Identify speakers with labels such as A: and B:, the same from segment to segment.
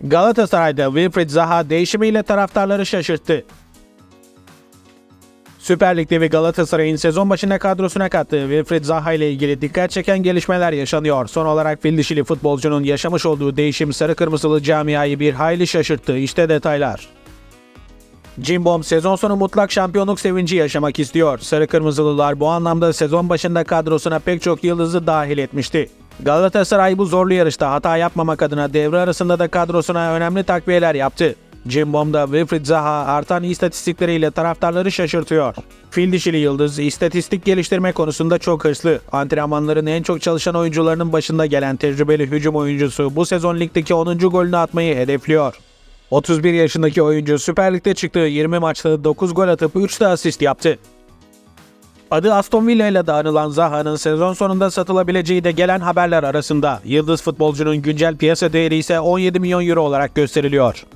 A: Galatasaray'da Wilfried Zaha değişimiyle taraftarları şaşırttı. Süper Lig'de ve Galatasaray'ın sezon başında kadrosuna kattığı Wilfried Zaha ile ilgili dikkat çeken gelişmeler yaşanıyor. Son olarak fil futbolcunun yaşamış olduğu değişim sarı kırmızılı camiayı bir hayli şaşırttı. İşte detaylar. Cimbom sezon sonu mutlak şampiyonluk sevinci yaşamak istiyor. Sarı Kırmızılılar bu anlamda sezon başında kadrosuna pek çok yıldızı dahil etmişti. Galatasaray bu zorlu yarışta hata yapmamak adına devre arasında da kadrosuna önemli takviyeler yaptı. Cimbom'da Wilfried Zaha artan istatistikleriyle taraftarları şaşırtıyor. Fil dişili yıldız istatistik geliştirme konusunda çok hırslı. Antrenmanların en çok çalışan oyuncularının başında gelen tecrübeli hücum oyuncusu bu sezon ligdeki 10. golünü atmayı hedefliyor. 31 yaşındaki oyuncu Süper Lig'de çıktığı 20 maçta 9 gol atıp 3 de asist yaptı. Adı Aston Villa ile de Zaha'nın sezon sonunda satılabileceği de gelen haberler arasında. Yıldız futbolcunun güncel piyasa değeri ise 17 milyon euro olarak gösteriliyor.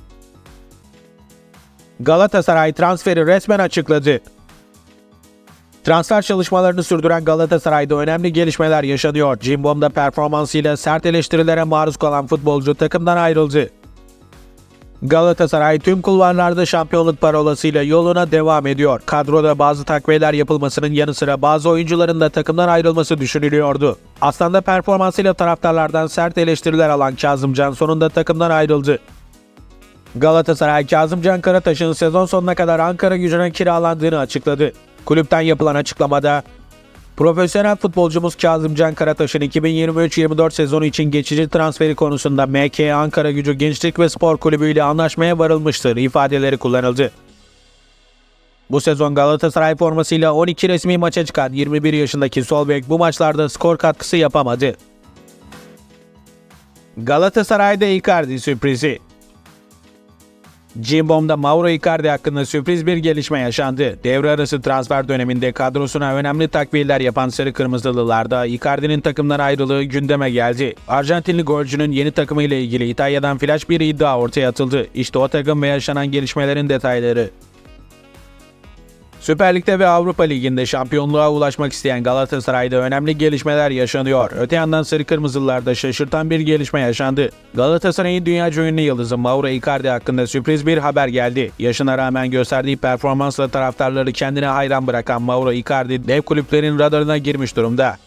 A: Galatasaray transferi resmen açıkladı. Transfer çalışmalarını sürdüren Galatasaray'da önemli gelişmeler yaşanıyor. Cimbom'da performansıyla sert eleştirilere maruz kalan futbolcu takımdan ayrıldı. Galatasaray tüm kulvarlarda şampiyonluk parolasıyla yoluna devam ediyor. Kadroda bazı takviyeler yapılmasının yanı sıra bazı oyuncuların da takımdan ayrılması düşünülüyordu. Aslında performansıyla taraftarlardan sert eleştiriler alan Kazımcan sonunda takımdan ayrıldı. Galatasaray Kazımcan Karataş'ın sezon sonuna kadar Ankara gücüne kiralandığını açıkladı. Kulüpten yapılan açıklamada Profesyonel futbolcumuz Kazımcan Karataş'ın 2023-24 sezonu için geçici transferi konusunda MK Ankara Gücü Gençlik ve Spor Kulübü ile anlaşmaya varılmıştır ifadeleri kullanıldı. Bu sezon Galatasaray formasıyla 12 resmi maça çıkan 21 yaşındaki sol bek bu maçlarda skor katkısı yapamadı. Galatasaray'da Icardi sürprizi Cimbom'da Mauro Icardi hakkında sürpriz bir gelişme yaşandı. Devre arası transfer döneminde kadrosuna önemli takviyeler yapan Sarı Kırmızılılarda Icardi'nin takımdan ayrılığı gündeme geldi. Arjantinli golcünün yeni takımıyla ilgili İtalya'dan flash bir iddia ortaya atıldı. İşte o takım ve yaşanan gelişmelerin detayları. Süper Lig'de ve Avrupa Ligi'nde şampiyonluğa ulaşmak isteyen Galatasaray'da önemli gelişmeler yaşanıyor. Öte yandan Sarı Kırmızılılarda şaşırtan bir gelişme yaşandı. Galatasaray'ın dünyaca ünlü yıldızı Mauro Icardi hakkında sürpriz bir haber geldi. Yaşına rağmen gösterdiği performansla taraftarları kendine hayran bırakan Mauro Icardi dev kulüplerin radarına girmiş durumda.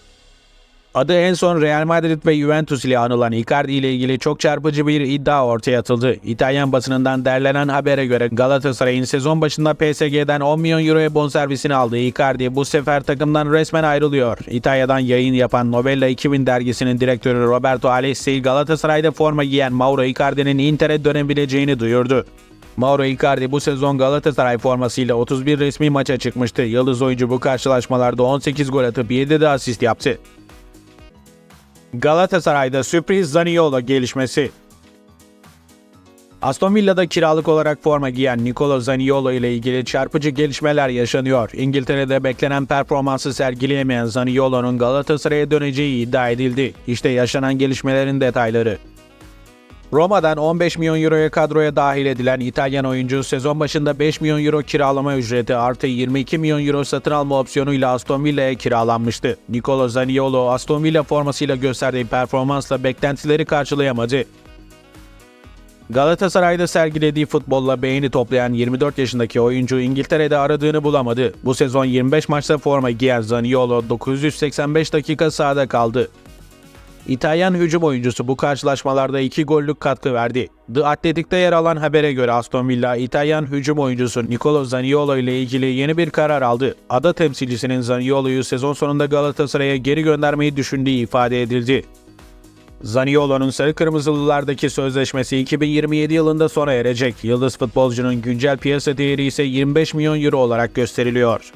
A: Adı en son Real Madrid ve Juventus ile anılan Icardi ile ilgili çok çarpıcı bir iddia ortaya atıldı. İtalyan basınından derlenen habere göre Galatasaray'ın sezon başında PSG'den 10 milyon euroya bonservisini aldığı Icardi bu sefer takımdan resmen ayrılıyor. İtalya'dan yayın yapan Novella 2000 dergisinin direktörü Roberto Alessi Galatasaray'da forma giyen Mauro Icardi'nin Inter'e dönebileceğini duyurdu. Mauro Icardi bu sezon Galatasaray formasıyla 31 resmi maça çıkmıştı. Yıldız oyuncu bu karşılaşmalarda 18 gol atıp 7 de asist yaptı. Galatasaray'da sürpriz Zaniolo gelişmesi. Aston Villa'da kiralık olarak forma giyen Nicolo Zaniolo ile ilgili çarpıcı gelişmeler yaşanıyor. İngiltere'de beklenen performansı sergileyemeyen Zaniolo'nun Galatasaray'a döneceği iddia edildi. İşte yaşanan gelişmelerin detayları. Roma'dan 15 milyon euroya kadroya dahil edilen İtalyan oyuncu sezon başında 5 milyon euro kiralama ücreti artı 22 milyon euro satın alma opsiyonuyla Aston Villa'ya kiralanmıştı. Nicolo Zaniolo Aston Villa formasıyla gösterdiği performansla beklentileri karşılayamadı. Galatasaray'da sergilediği futbolla beğeni toplayan 24 yaşındaki oyuncu İngiltere'de aradığını bulamadı. Bu sezon 25 maçta forma giyen Zaniolo 985 dakika sahada kaldı. İtalyan hücum oyuncusu bu karşılaşmalarda 2 gollük katkı verdi. The Athletic'te yer alan habere göre Aston Villa, İtalyan hücum oyuncusu Nicolo Zaniolo ile ilgili yeni bir karar aldı. Ada temsilcisinin Zaniolo'yu sezon sonunda Galatasaray'a geri göndermeyi düşündüğü ifade edildi. Zaniolo'nun sarı kırmızılılardaki sözleşmesi 2027 yılında sona erecek. Yıldız futbolcunun güncel piyasa değeri ise 25 milyon euro olarak gösteriliyor.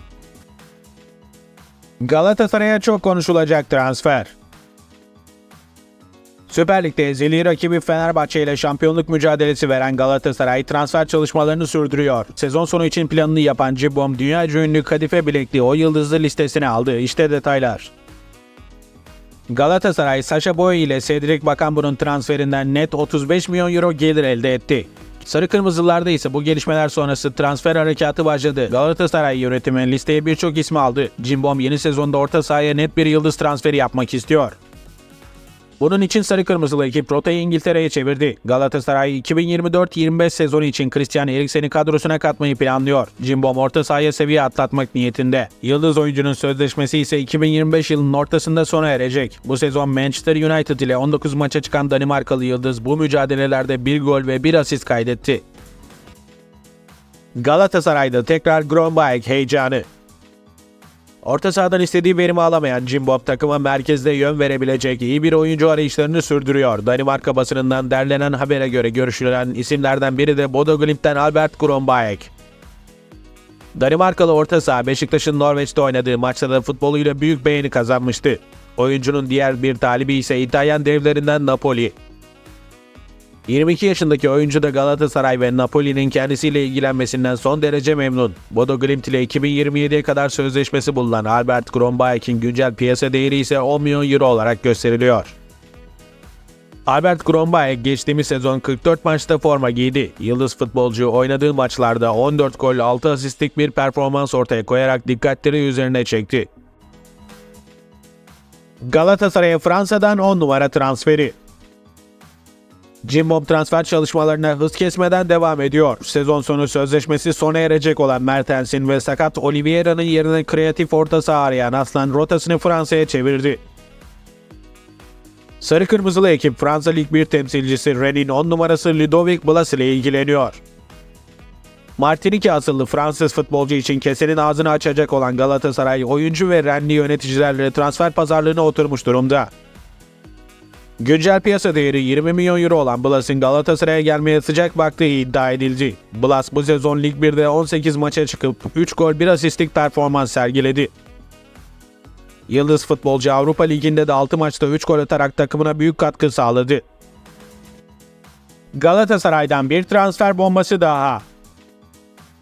A: Galatasaray'a çok konuşulacak transfer. Süper Lig'de ezeli rakibi Fenerbahçe ile şampiyonluk mücadelesi veren Galatasaray transfer çalışmalarını sürdürüyor. Sezon sonu için planını yapan Cibom, dünya ünlü kadife bilekli o yıldızlı listesine aldı. İşte detaylar. Galatasaray, Saşa Boy ile Cedric Bakambu'nun transferinden net 35 milyon euro gelir elde etti. Sarı Kırmızılarda ise bu gelişmeler sonrası transfer harekatı başladı. Galatasaray yönetimi listeye birçok ismi aldı. Cimbom yeni sezonda orta sahaya net bir yıldız transferi yapmak istiyor. Bunun için sarı kırmızılı ekip rotayı İngiltere'ye çevirdi. Galatasaray 2024-25 sezonu için Christian Eriksen'i kadrosuna katmayı planlıyor. Cimbom orta sahaya seviye atlatmak niyetinde. Yıldız oyuncunun sözleşmesi ise 2025 yılının ortasında sona erecek. Bu sezon Manchester United ile 19 maça çıkan Danimarkalı Yıldız bu mücadelelerde bir gol ve bir asist kaydetti. Galatasaray'da tekrar Grombaek heyecanı. Orta sahadan istediği verimi alamayan Jimbob takıma merkezde yön verebilecek iyi bir oyuncu arayışlarını sürdürüyor. Danimarka basınından derlenen habere göre görüşülen isimlerden biri de Bodo Glimt'ten Albert Grombaek. Danimarkalı orta saha Beşiktaş'ın Norveç'te oynadığı maçta da futboluyla büyük beğeni kazanmıştı. Oyuncunun diğer bir talibi ise İtalyan devlerinden Napoli. 22 yaşındaki oyuncu da Galatasaray ve Napoli'nin kendisiyle ilgilenmesinden son derece memnun. Bodo Glimt ile 2027'ye kadar sözleşmesi bulunan Albert Grombaek'in güncel piyasa değeri ise 10 milyon euro olarak gösteriliyor. Albert Grombaek geçtiğimiz sezon 44 maçta forma giydi. Yıldız futbolcu oynadığı maçlarda 14 gol 6 asistlik bir performans ortaya koyarak dikkatleri üzerine çekti. Galatasaray'a Fransa'dan 10 numara transferi. Cimbom transfer çalışmalarına hız kesmeden devam ediyor. Sezon sonu sözleşmesi sona erecek olan Mertens'in ve sakat Oliveira'nın yerine kreatif orta saha arayan Aslan rotasını Fransa'ya çevirdi. Sarı Kırmızılı ekip Fransa Lig 1 temsilcisi Rennes'in 10 numarası Ludovic Blas ile ilgileniyor. Martinique asıllı Fransız futbolcu için kesenin ağzını açacak olan Galatasaray oyuncu ve Rennes yöneticilerle transfer pazarlığına oturmuş durumda. Güncel piyasa değeri 20 milyon euro olan Blas'ın Galatasaray'a gelmeye sıcak baktığı iddia edildi. Blas bu sezon Lig 1'de 18 maça çıkıp 3 gol 1 asistlik performans sergiledi. Yıldız futbolcu Avrupa Ligi'nde de 6 maçta 3 gol atarak takımına büyük katkı sağladı. Galatasaray'dan bir transfer bombası daha.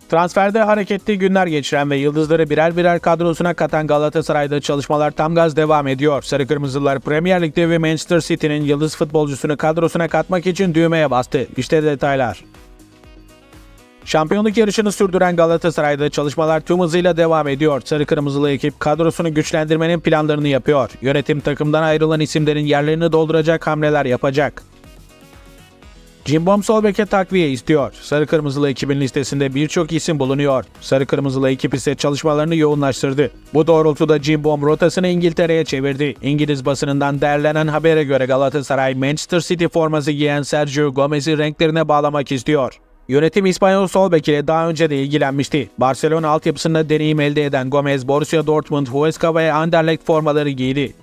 A: Transferde hareketli günler geçiren ve yıldızları birer birer kadrosuna katan Galatasaray'da çalışmalar tam gaz devam ediyor. Sarı Kırmızılar Premier Lig'de ve Manchester City'nin yıldız futbolcusunu kadrosuna katmak için düğmeye bastı. İşte detaylar. Şampiyonluk yarışını sürdüren Galatasaray'da çalışmalar tüm hızıyla devam ediyor. Sarı Kırmızılı ekip kadrosunu güçlendirmenin planlarını yapıyor. Yönetim takımdan ayrılan isimlerin yerlerini dolduracak hamleler yapacak. Cimbom Solbek'e takviye istiyor. Sarı Kırmızılı ekibin listesinde birçok isim bulunuyor. Sarı Kırmızılı ekip ise çalışmalarını yoğunlaştırdı. Bu doğrultuda Cimbom rotasını İngiltere'ye çevirdi. İngiliz basınından derlenen habere göre Galatasaray Manchester City forması giyen Sergio Gomez'i renklerine bağlamak istiyor. Yönetim İspanyol Solbek ile daha önce de ilgilenmişti. Barcelona altyapısında deneyim elde eden Gomez, Borussia Dortmund, Huesca ve Anderlecht formaları giydi.